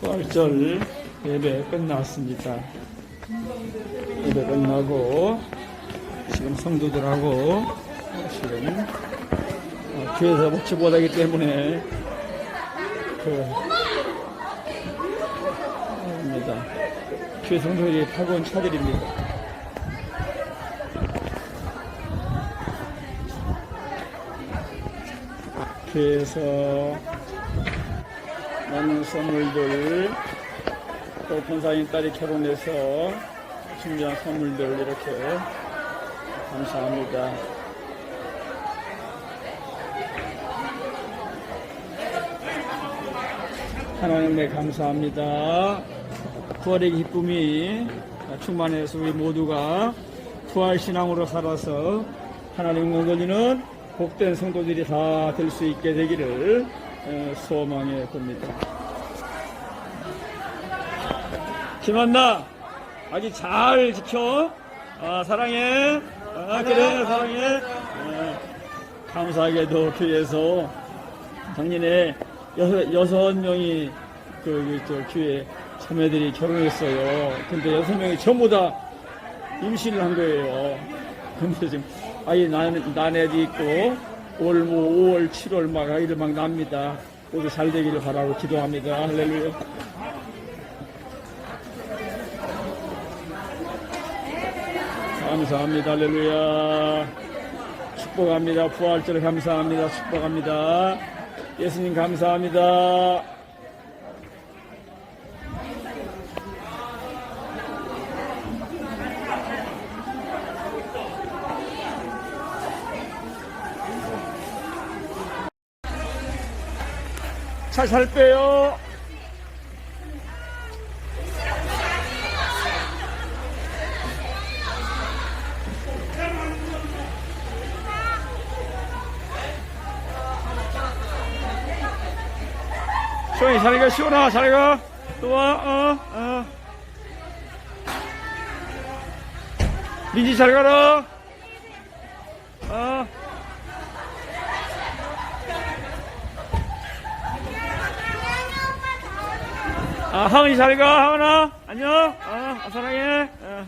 부활절 예배 끝났습니다. 예배 끝나고 지금 성도들하고 지금 어, 교회에서 먹지 못하기 때문에 그 입니다. 교회 성도들이 타고 온 차들입니다. 교회에서 많은 선물들 또 본사님 딸이 결혼해서 준비한 선물들 이렇게 감사합니다. 하나님께 감사합니다. 부활의 기쁨이 충만해서 우리 모두가 부활 신앙으로 살아서 하나님 공걸리는 복된 성도들이 다 될 수 있게 되기를 어, 소망해 봅니다. 김한나 아주 잘 지켜. 아, 사랑해. 아, 그래 사랑해. 어, 감사하게도 교회에서 작년에 여섯, 여섯 명이 그, 저, 교회 자매들이 결혼했어요. 근데 여섯 명이 전부 다 임신을 한 거예요. 근데 지금 아이 난, 난 애도 있고, 올 뭐 5월, 7월 막 아이들 막 납니다. 모두 잘 되기를 바라고 기도합니다. 할렐루야. 감사합니다. 할렐루야. 축복합니다. 부활절 감사합니다. 축복합니다. 예수님 감사합니다. 차 잘 빼요. 시원히 잘 가, 시원아, 잘 가. 또 와, 어, 어. 민지 잘 가라. 아, 하은이 잘 가, 하은아. 안녕. 아, 아 사랑해. 아.